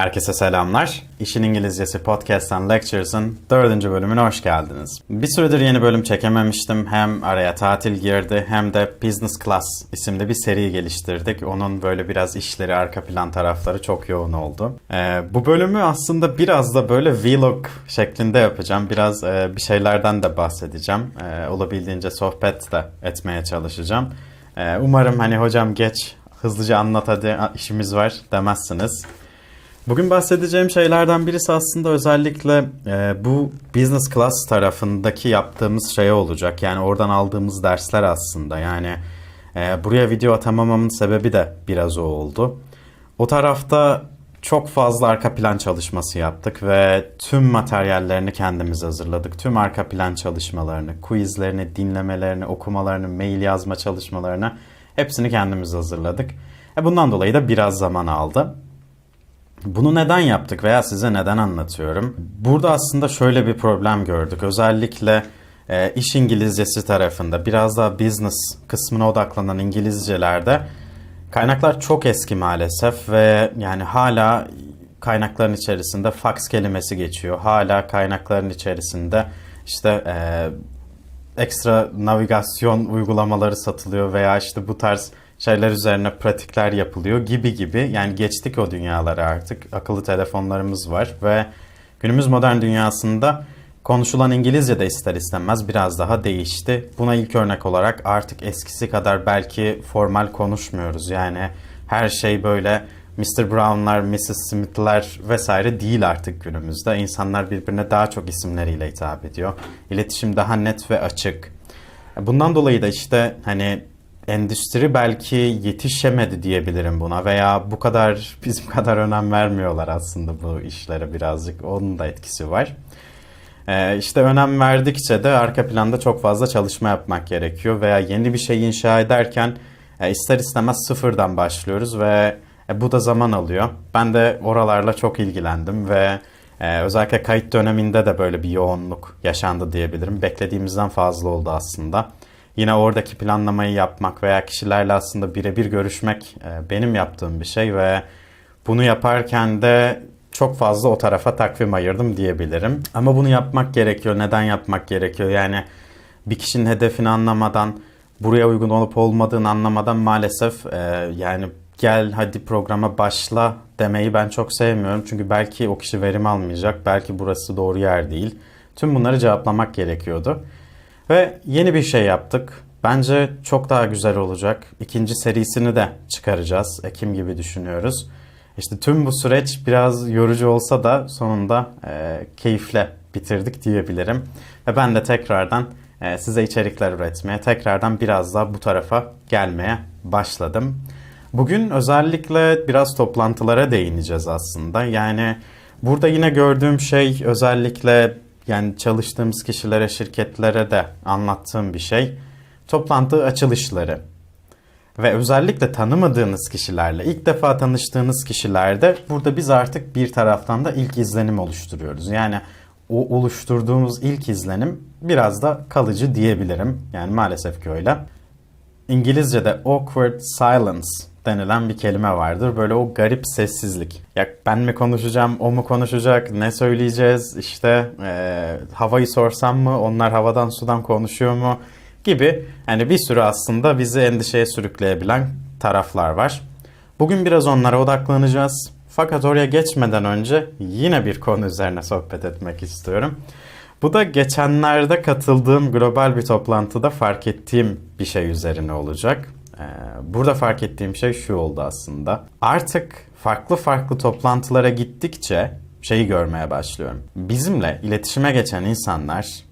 Herkese selamlar. İşin İngilizcesi Podcast and Lectures'ın dördüncü bölümüne hoş geldiniz. Bir süredir yeni bölüm çekememiştim. Hem araya tatil girdi hem de Business Class isimli bir seri geliştirdik. Onun böyle biraz işleri, arka plan tarafları çok yoğun oldu. Ee, bu bölümü aslında biraz da böyle vlog şeklinde yapacağım. Biraz e, bir şeylerden de bahsedeceğim. E, olabildiğince sohbet de etmeye çalışacağım. E, umarım hani hocam geç hızlıca anlat hadi işimiz var demezsiniz. Bugün bahsedeceğim şeylerden birisi aslında özellikle e, bu business class tarafındaki yaptığımız şey olacak. Yani oradan aldığımız dersler aslında. Yani e, buraya video atamamamın sebebi de biraz o oldu. O tarafta çok fazla arka plan çalışması yaptık ve tüm materyallerini kendimiz hazırladık. Tüm arka plan çalışmalarını, quizlerini, dinlemelerini, okumalarını, mail yazma çalışmalarını hepsini kendimiz hazırladık. E bundan dolayı da biraz zaman aldı. Bunu neden yaptık veya size neden anlatıyorum? Burada aslında şöyle bir problem gördük. Özellikle e, iş İngilizcesi tarafında biraz daha business kısmına odaklanan İngilizcelerde kaynaklar çok eski maalesef ve yani hala kaynakların içerisinde fax kelimesi geçiyor. Hala kaynakların içerisinde işte e, ekstra navigasyon uygulamaları satılıyor veya işte bu tarz şeyler üzerine pratikler yapılıyor gibi gibi. Yani geçtik o dünyaları artık. Akıllı telefonlarımız var ve günümüz modern dünyasında konuşulan İngilizce de ister istemez biraz daha değişti. Buna ilk örnek olarak artık eskisi kadar belki formal konuşmuyoruz. Yani her şey böyle Mr. Brown'lar, Mrs. Smith'ler vesaire değil artık günümüzde. İnsanlar birbirine daha çok isimleriyle hitap ediyor. İletişim daha net ve açık. Bundan dolayı da işte hani endüstri belki yetişemedi diyebilirim buna veya bu kadar bizim kadar önem vermiyorlar aslında bu işlere birazcık. Onun da etkisi var. Ee, işte önem verdikçe de arka planda çok fazla çalışma yapmak gerekiyor veya yeni bir şey inşa ederken e, ister istemez sıfırdan başlıyoruz ve e, bu da zaman alıyor. Ben de oralarla çok ilgilendim ve e, özellikle kayıt döneminde de böyle bir yoğunluk yaşandı diyebilirim. Beklediğimizden fazla oldu aslında. Yine oradaki planlamayı yapmak veya kişilerle aslında birebir görüşmek e, benim yaptığım bir şey ve bunu yaparken de çok fazla o tarafa takvim ayırdım diyebilirim. Ama bunu yapmak gerekiyor. Neden yapmak gerekiyor? Yani bir kişinin hedefini anlamadan, buraya uygun olup olmadığını anlamadan maalesef e, yani gel hadi programa başla demeyi ben çok sevmiyorum. Çünkü belki o kişi verim almayacak, belki burası doğru yer değil. Tüm bunları cevaplamak gerekiyordu. Ve yeni bir şey yaptık. Bence çok daha güzel olacak. İkinci serisini de çıkaracağız. Ekim gibi düşünüyoruz. İşte tüm bu süreç biraz yorucu olsa da sonunda e, keyifle bitirdik diyebilirim. Ve ben de tekrardan e, size içerikler üretmeye, tekrardan biraz daha bu tarafa gelmeye başladım. Bugün özellikle biraz toplantılara değineceğiz aslında. Yani burada yine gördüğüm şey özellikle yani çalıştığımız kişilere, şirketlere de anlattığım bir şey. Toplantı açılışları. Ve özellikle tanımadığınız kişilerle, ilk defa tanıştığınız kişilerde burada biz artık bir taraftan da ilk izlenim oluşturuyoruz. Yani o oluşturduğumuz ilk izlenim biraz da kalıcı diyebilirim. Yani maalesef ki öyle. İngilizce'de awkward silence denilen bir kelime vardır. Böyle o garip sessizlik. Ya ben mi konuşacağım, o mu konuşacak, ne söyleyeceğiz, işte e, havayı sorsam mı, onlar havadan sudan konuşuyor mu gibi. Yani bir sürü aslında bizi endişeye sürükleyebilen taraflar var. Bugün biraz onlara odaklanacağız. Fakat oraya geçmeden önce yine bir konu üzerine sohbet etmek istiyorum. Bu da geçenlerde katıldığım global bir toplantıda fark ettiğim bir şey üzerine olacak. Ee, burada fark ettiğim şey şu oldu aslında. Artık farklı farklı toplantılara gittikçe şeyi görmeye başlıyorum. Bizimle iletişime geçen insanlar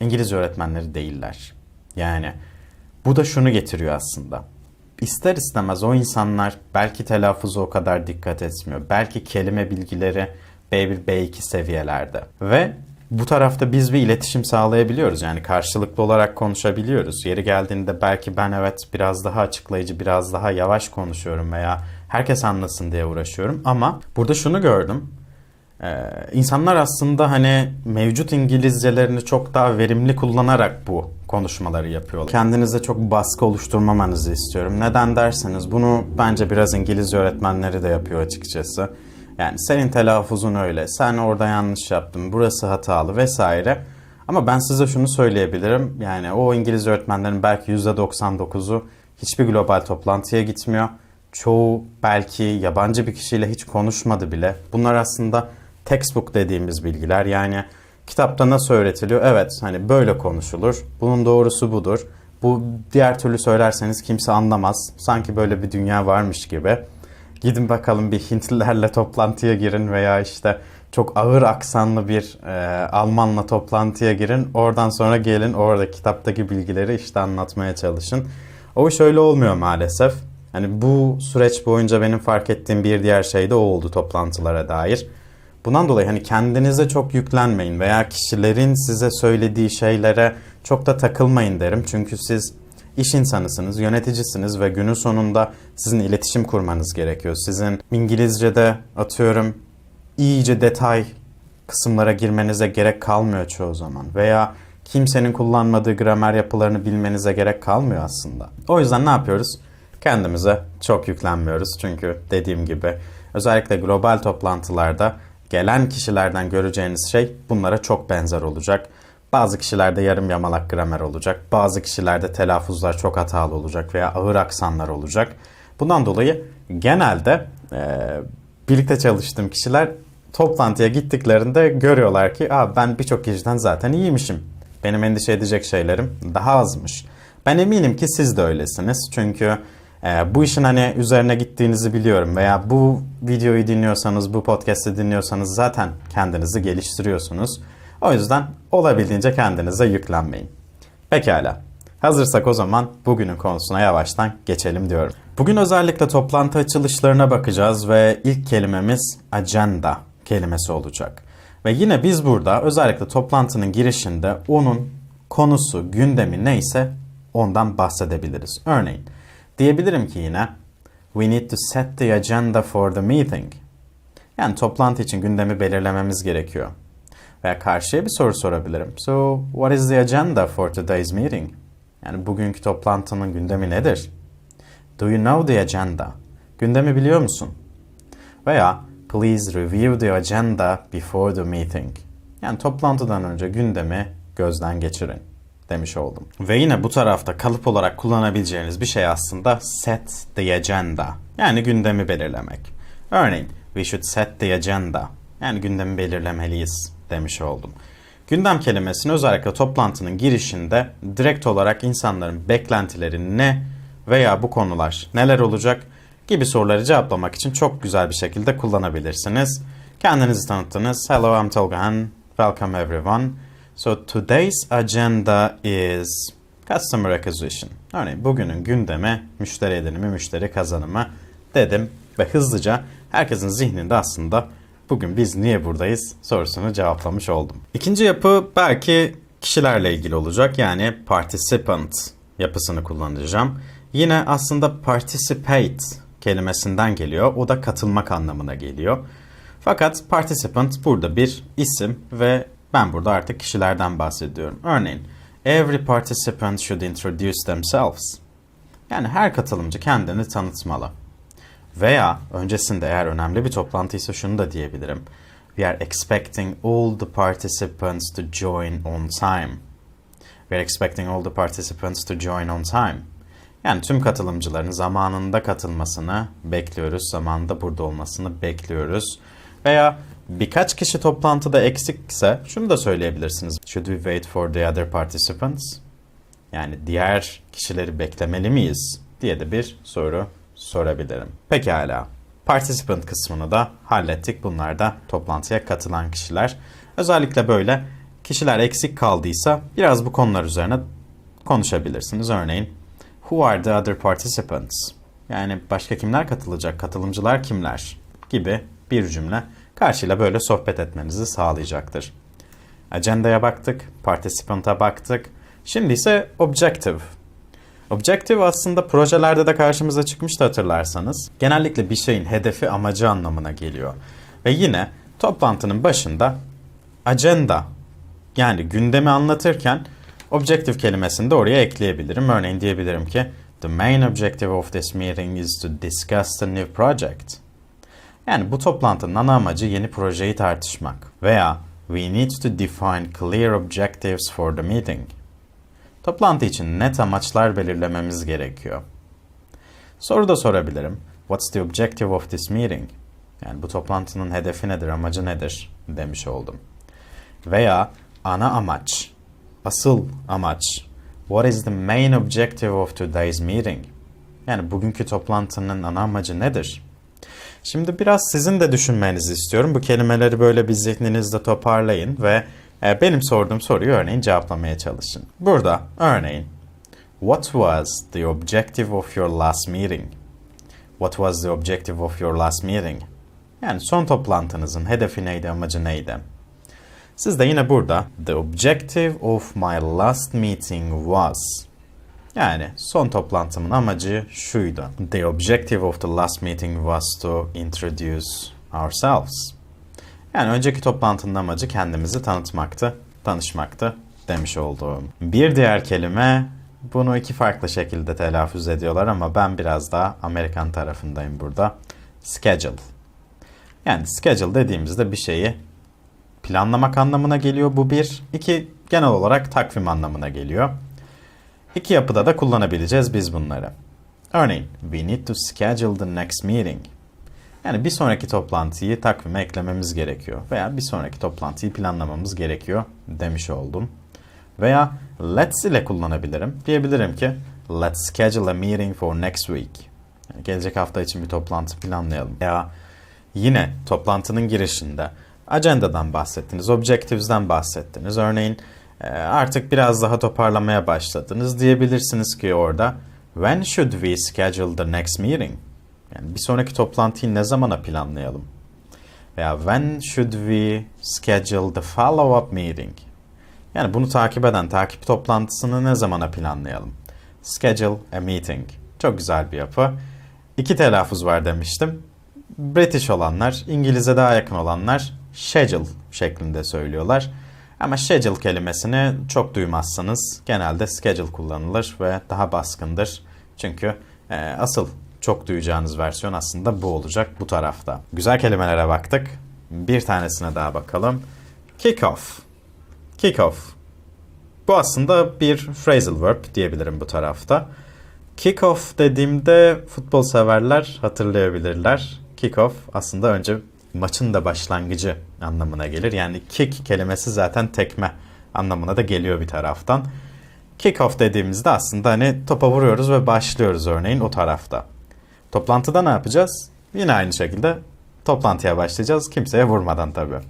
İngilizce öğretmenleri değiller. Yani bu da şunu getiriyor aslında. İster istemez o insanlar belki telaffuzu o kadar dikkat etmiyor. Belki kelime bilgileri B1, B2 seviyelerde. Ve bu tarafta biz bir iletişim sağlayabiliyoruz. Yani karşılıklı olarak konuşabiliyoruz. Yeri geldiğinde belki ben evet biraz daha açıklayıcı, biraz daha yavaş konuşuyorum veya herkes anlasın diye uğraşıyorum. Ama burada şunu gördüm. Ee, insanlar aslında hani mevcut İngilizcelerini çok daha verimli kullanarak bu konuşmaları yapıyorlar. Kendinize çok baskı oluşturmamanızı istiyorum. Neden derseniz bunu bence biraz İngilizce öğretmenleri de yapıyor açıkçası. Yani senin telaffuzun öyle, sen orada yanlış yaptın, burası hatalı vesaire. Ama ben size şunu söyleyebilirim. Yani o İngiliz öğretmenlerin belki %99'u hiçbir global toplantıya gitmiyor. Çoğu belki yabancı bir kişiyle hiç konuşmadı bile. Bunlar aslında textbook dediğimiz bilgiler. Yani kitapta nasıl öğretiliyor? Evet hani böyle konuşulur. Bunun doğrusu budur. Bu diğer türlü söylerseniz kimse anlamaz. Sanki böyle bir dünya varmış gibi. Gidin bakalım bir Hintlilerle toplantıya girin veya işte çok ağır aksanlı bir e, Almanla toplantıya girin. Oradan sonra gelin orada kitaptaki bilgileri işte anlatmaya çalışın. O iş öyle olmuyor maalesef. Hani bu süreç boyunca benim fark ettiğim bir diğer şey de o oldu toplantılara dair. Bundan dolayı hani kendinize çok yüklenmeyin veya kişilerin size söylediği şeylere çok da takılmayın derim. Çünkü siz iş insanısınız, yöneticisiniz ve günün sonunda sizin iletişim kurmanız gerekiyor. Sizin İngilizce'de atıyorum iyice detay kısımlara girmenize gerek kalmıyor çoğu zaman veya kimsenin kullanmadığı gramer yapılarını bilmenize gerek kalmıyor aslında. O yüzden ne yapıyoruz? Kendimize çok yüklenmiyoruz çünkü dediğim gibi özellikle global toplantılarda gelen kişilerden göreceğiniz şey bunlara çok benzer olacak. Bazı kişilerde yarım yamalak gramer olacak. Bazı kişilerde telaffuzlar çok hatalı olacak veya ağır aksanlar olacak. Bundan dolayı genelde e, birlikte çalıştığım kişiler toplantıya gittiklerinde görüyorlar ki Aa, ben birçok kişiden zaten iyiymişim. Benim endişe edecek şeylerim daha azmış. Ben eminim ki siz de öylesiniz. Çünkü e, bu işin hani üzerine gittiğinizi biliyorum veya bu videoyu dinliyorsanız, bu podcast'i dinliyorsanız zaten kendinizi geliştiriyorsunuz. O yüzden olabildiğince kendinize yüklenmeyin. Pekala. Hazırsak o zaman bugünün konusuna yavaştan geçelim diyorum. Bugün özellikle toplantı açılışlarına bakacağız ve ilk kelimemiz agenda kelimesi olacak. Ve yine biz burada özellikle toplantının girişinde onun konusu, gündemi neyse ondan bahsedebiliriz. Örneğin diyebilirim ki yine We need to set the agenda for the meeting. Yani toplantı için gündemi belirlememiz gerekiyor. Veya karşıya bir soru sorabilirim. So, what is the agenda for today's meeting? Yani bugünkü toplantının gündemi nedir? Do you know the agenda? Gündemi biliyor musun? Veya please review the agenda before the meeting. Yani toplantıdan önce gündemi gözden geçirin demiş oldum. Ve yine bu tarafta kalıp olarak kullanabileceğiniz bir şey aslında set the agenda. Yani gündemi belirlemek. Örneğin we should set the agenda. Yani gündemi belirlemeliyiz demiş oldum. Gündem kelimesini özellikle toplantının girişinde direkt olarak insanların beklentileri ne veya bu konular neler olacak gibi soruları cevaplamak için çok güzel bir şekilde kullanabilirsiniz. Kendinizi tanıttınız. Hello, I'm Tolgahan. Welcome everyone. So today's agenda is customer acquisition. Örneğin bugünün gündemi müşteri edinimi, müşteri kazanımı dedim ve hızlıca herkesin zihninde aslında bugün biz niye buradayız sorusunu cevaplamış oldum. İkinci yapı belki kişilerle ilgili olacak yani participant yapısını kullanacağım. Yine aslında participate kelimesinden geliyor. O da katılmak anlamına geliyor. Fakat participant burada bir isim ve ben burada artık kişilerden bahsediyorum. Örneğin every participant should introduce themselves. Yani her katılımcı kendini tanıtmalı. Veya öncesinde eğer önemli bir toplantıysa şunu da diyebilirim. We are expecting all the participants to join on time. We are expecting all the participants to join on time. Yani tüm katılımcıların zamanında katılmasını bekliyoruz, zamanında burada olmasını bekliyoruz. Veya birkaç kişi toplantıda eksikse şunu da söyleyebilirsiniz. Should we wait for the other participants? Yani diğer kişileri beklemeli miyiz diye de bir soru sorabilirim. Pekala. Participant kısmını da hallettik. Bunlar da toplantıya katılan kişiler. Özellikle böyle kişiler eksik kaldıysa biraz bu konular üzerine konuşabilirsiniz. Örneğin Who are the other participants? Yani başka kimler katılacak, katılımcılar kimler gibi bir cümle karşıyla böyle sohbet etmenizi sağlayacaktır. Agenda'ya baktık, participant'a baktık. Şimdi ise objective. Objective aslında projelerde de karşımıza çıkmıştı hatırlarsanız. Genellikle bir şeyin hedefi, amacı anlamına geliyor. Ve yine toplantının başında agenda yani gündemi anlatırken objective kelimesini de oraya ekleyebilirim. Örneğin diyebilirim ki The main objective of this meeting is to discuss the new project. Yani bu toplantının ana amacı yeni projeyi tartışmak veya we need to define clear objectives for the meeting. Toplantı için net amaçlar belirlememiz gerekiyor. Soru da sorabilirim. What's the objective of this meeting? Yani bu toplantının hedefi nedir, amacı nedir demiş oldum. Veya ana amaç, asıl amaç. What is the main objective of today's meeting? Yani bugünkü toplantının ana amacı nedir? Şimdi biraz sizin de düşünmenizi istiyorum. Bu kelimeleri böyle bir zihninizde toparlayın ve benim sorduğum soruyu örneğin cevaplamaya çalışın. Burada örneğin What was the objective of your last meeting? What was the objective of your last meeting? Yani son toplantınızın hedefi neydi, amacı neydi? Siz de yine burada The objective of my last meeting was yani son toplantımın amacı şuydu. The objective of the last meeting was to introduce ourselves. Yani önceki toplantının amacı kendimizi tanıtmaktı, tanışmaktı demiş olduğum. Bir diğer kelime bunu iki farklı şekilde telaffuz ediyorlar ama ben biraz daha Amerikan tarafındayım burada. Schedule. Yani schedule dediğimizde bir şeyi planlamak anlamına geliyor bu bir. İki genel olarak takvim anlamına geliyor. İki yapıda da kullanabileceğiz biz bunları. Örneğin, we need to schedule the next meeting. Yani bir sonraki toplantıyı takvime eklememiz gerekiyor veya bir sonraki toplantıyı planlamamız gerekiyor demiş oldum. Veya let's ile kullanabilirim. Diyebilirim ki let's schedule a meeting for next week. Yani gelecek hafta için bir toplantı planlayalım. Veya yine toplantının girişinde ajandadan bahsettiniz, objectives'den bahsettiniz. Örneğin e, artık biraz daha toparlamaya başladınız diyebilirsiniz ki orada when should we schedule the next meeting? Yani bir sonraki toplantıyı ne zamana planlayalım? Veya when should we schedule the follow-up meeting? Yani bunu takip eden takip toplantısını ne zamana planlayalım? Schedule a meeting. Çok güzel bir yapı. İki telaffuz var demiştim. British olanlar, İngilizce daha yakın olanlar schedule şeklinde söylüyorlar. Ama schedule kelimesini çok duymazsanız genelde schedule kullanılır ve daha baskındır. Çünkü e, asıl çok duyacağınız versiyon aslında bu olacak bu tarafta. Güzel kelimelere baktık. Bir tanesine daha bakalım. Kick off. Kick off. Bu aslında bir phrasal verb diyebilirim bu tarafta. Kick off dediğimde futbol severler hatırlayabilirler. Kick off aslında önce maçın da başlangıcı anlamına gelir. Yani kick kelimesi zaten tekme anlamına da geliyor bir taraftan. Kick off dediğimizde aslında hani topa vuruyoruz ve başlıyoruz örneğin o tarafta. Toplantıda ne yapacağız? Yine aynı şekilde toplantıya başlayacağız kimseye vurmadan tabii.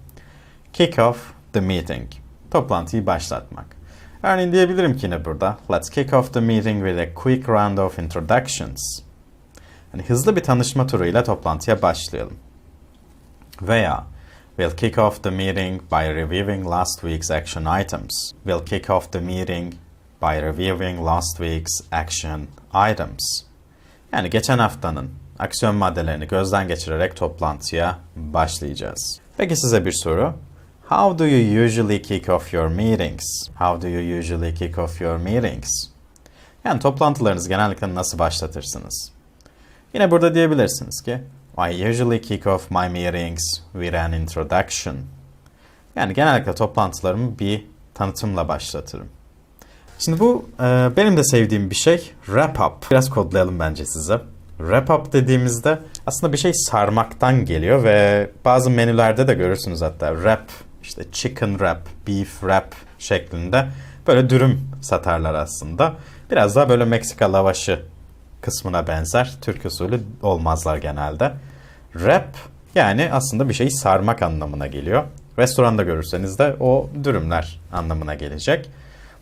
Kick off the meeting. Toplantıyı başlatmak. Örneğin diyebilirim ki yine burada Let's kick off the meeting with a quick round of introductions. Yani hızlı bir tanışma turuyla toplantıya başlayalım. Veya We'll kick off the meeting by reviewing last week's action items. We'll kick off the meeting by reviewing last week's action items. Yani geçen haftanın aksiyon maddelerini gözden geçirerek toplantıya başlayacağız. Peki size bir soru. How do you usually kick off your meetings? How do you usually kick off your meetings? Yani toplantılarınızı genellikle nasıl başlatırsınız? Yine burada diyebilirsiniz ki I usually kick off my meetings with an introduction. Yani genellikle toplantılarımı bir tanıtımla başlatırım. Şimdi bu e, benim de sevdiğim bir şey. Wrap up. Biraz kodlayalım bence size. Wrap up dediğimizde aslında bir şey sarmaktan geliyor ve bazı menülerde de görürsünüz hatta wrap, işte chicken wrap, beef wrap şeklinde böyle dürüm satarlar aslında. Biraz daha böyle Meksika lavaşı kısmına benzer. Türk usulü olmazlar genelde. Wrap yani aslında bir şeyi sarmak anlamına geliyor. Restoranda görürseniz de o dürümler anlamına gelecek.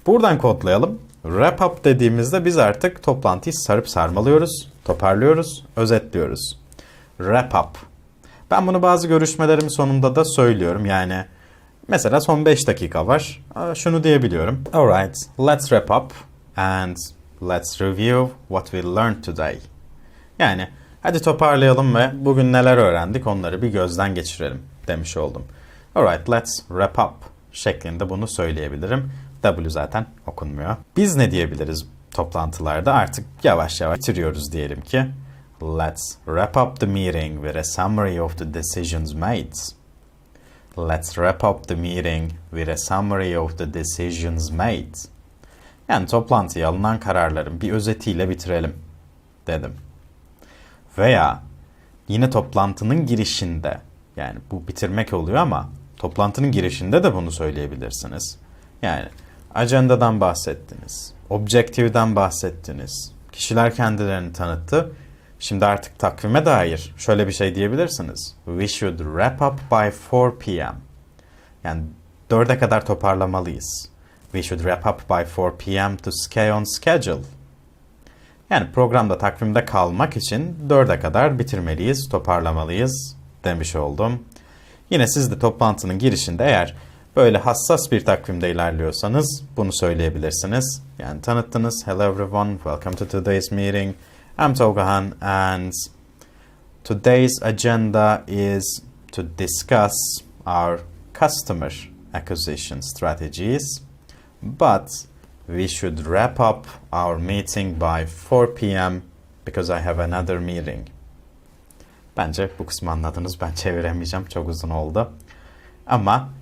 Buradan kodlayalım. Wrap up dediğimizde biz artık toplantıyı sarıp sarmalıyoruz, toparlıyoruz, özetliyoruz. Wrap up. Ben bunu bazı görüşmelerimin sonunda da söylüyorum. Yani mesela son 5 dakika var. Şunu diyebiliyorum. Alright, let's wrap up and let's review what we learned today. Yani hadi toparlayalım ve bugün neler öğrendik onları bir gözden geçirelim demiş oldum. Alright, let's wrap up şeklinde bunu söyleyebilirim. W zaten okunmuyor. Biz ne diyebiliriz toplantılarda? Artık yavaş yavaş bitiriyoruz diyelim ki. Let's wrap up the meeting with a summary of the decisions made. Let's wrap up the meeting with a summary of the decisions made. Yani toplantıya alınan kararların bir özetiyle bitirelim dedim. Veya yine toplantının girişinde yani bu bitirmek oluyor ama toplantının girişinde de bunu söyleyebilirsiniz. Yani ajandadan bahsettiniz, objektiften bahsettiniz, kişiler kendilerini tanıttı. Şimdi artık takvime dair şöyle bir şey diyebilirsiniz. We should wrap up by 4 p.m. Yani 4'e kadar toparlamalıyız. We should wrap up by 4 p.m. to stay on schedule. Yani programda takvimde kalmak için 4'e kadar bitirmeliyiz, toparlamalıyız demiş oldum. Yine siz de toplantının girişinde eğer böyle hassas bir takvimde ilerliyorsanız bunu söyleyebilirsiniz. Yani tanıttınız. Hello everyone, welcome to today's meeting. I'm Tolgahan and today's agenda is to discuss our customer acquisition strategies. But we should wrap up our meeting by 4 p.m. because I have another meeting. Bence bu kısmı anladınız. Ben çeviremeyeceğim. Çok uzun oldu. Ama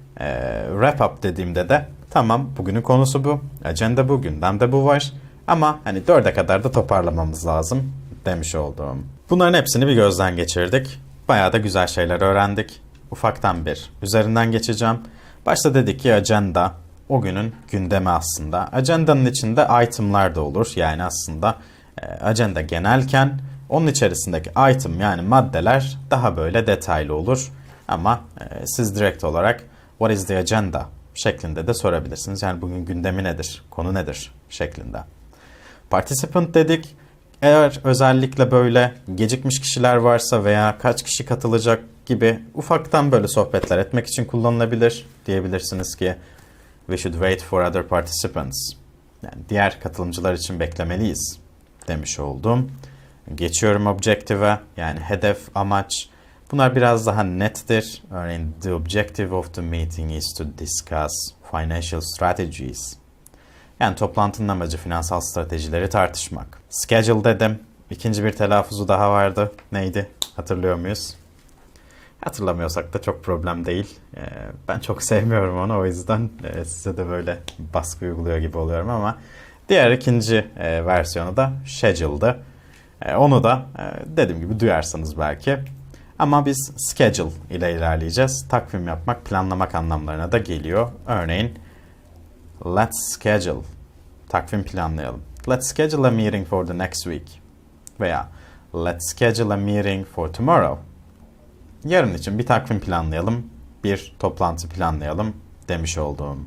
wrap up dediğimde de tamam bugünün konusu bu. Agenda bu. Gündemde bu var. Ama hani dörde kadar da toparlamamız lazım demiş olduğum. Bunların hepsini bir gözden geçirdik. Bayağı da güzel şeyler öğrendik. Ufaktan bir üzerinden geçeceğim. Başta dedik ki agenda o günün gündemi aslında. Ajandanın içinde itemlar da olur. Yani aslında e, agenda genelken onun içerisindeki item yani maddeler daha böyle detaylı olur. Ama e, siz direkt olarak what is the agenda şeklinde de sorabilirsiniz. Yani bugün gündemi nedir, konu nedir şeklinde. Participant dedik. Eğer özellikle böyle gecikmiş kişiler varsa veya kaç kişi katılacak gibi ufaktan böyle sohbetler etmek için kullanılabilir. Diyebilirsiniz ki we should wait for other participants. Yani diğer katılımcılar için beklemeliyiz demiş oldum. Geçiyorum objective'e yani hedef, amaç. Bunlar biraz daha nettir. Örneğin the objective of the meeting is to discuss financial strategies. Yani toplantının amacı finansal stratejileri tartışmak. Schedule dedim. İkinci bir telaffuzu daha vardı. Neydi? Hatırlıyor muyuz? Hatırlamıyorsak da çok problem değil. Ee, ben çok sevmiyorum onu o yüzden e, size de böyle baskı uyguluyor gibi oluyorum ama diğer ikinci e, versiyonu da schedule'dı. E, onu da dediğim gibi duyarsanız belki. Ama biz schedule ile ilerleyeceğiz. Takvim yapmak, planlamak anlamlarına da geliyor. Örneğin let's schedule. Takvim planlayalım. Let's schedule a meeting for the next week. Veya let's schedule a meeting for tomorrow. Yarın için bir takvim planlayalım, bir toplantı planlayalım demiş olduğum.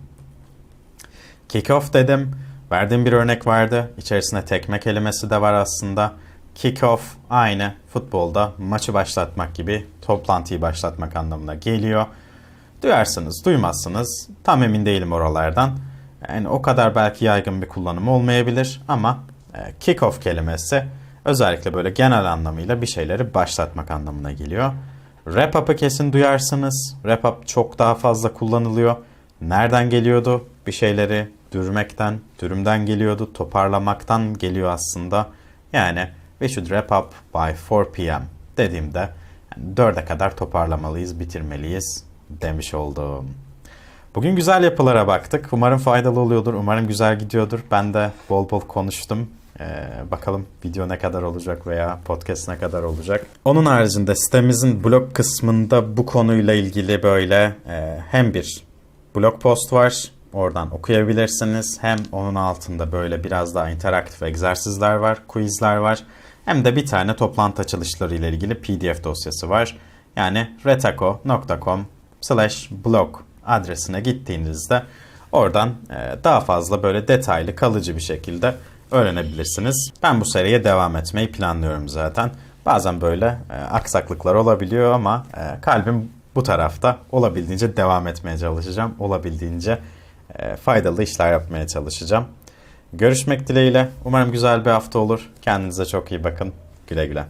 Kick-off dedim. Verdiğim bir örnek vardı. İçerisinde tekme kelimesi de var aslında. Kick-off aynı futbolda maçı başlatmak gibi toplantıyı başlatmak anlamına geliyor. Duyarsınız, duymazsınız. Tam emin değilim oralardan. Yani o kadar belki yaygın bir kullanımı olmayabilir ama e, kick-off kelimesi özellikle böyle genel anlamıyla bir şeyleri başlatmak anlamına geliyor. Wrap up'ı kesin duyarsınız. Wrap up çok daha fazla kullanılıyor. Nereden geliyordu? Bir şeyleri dürmekten, dürümden geliyordu. Toparlamaktan geliyor aslında. Yani we should wrap up by 4 p.m. dediğimde yani 4'e kadar toparlamalıyız, bitirmeliyiz demiş oldum. Bugün güzel yapılara baktık. Umarım faydalı oluyordur. Umarım güzel gidiyordur. Ben de bol bol konuştum. Ee, bakalım video ne kadar olacak veya podcast ne kadar olacak. Onun haricinde sitemizin blog kısmında bu konuyla ilgili böyle e, hem bir blog post var. Oradan okuyabilirsiniz. Hem onun altında böyle biraz daha interaktif egzersizler var, quizler var. Hem de bir tane toplantı açılışları ile ilgili PDF dosyası var. Yani retako.com slash blog adresine gittiğinizde oradan e, daha fazla böyle detaylı kalıcı bir şekilde öğrenebilirsiniz. Ben bu seriye devam etmeyi planlıyorum zaten. Bazen böyle e, aksaklıklar olabiliyor ama e, kalbim bu tarafta olabildiğince devam etmeye çalışacağım. Olabildiğince faydalı işler yapmaya çalışacağım. Görüşmek dileğiyle. Umarım güzel bir hafta olur. Kendinize çok iyi bakın. Güle güle.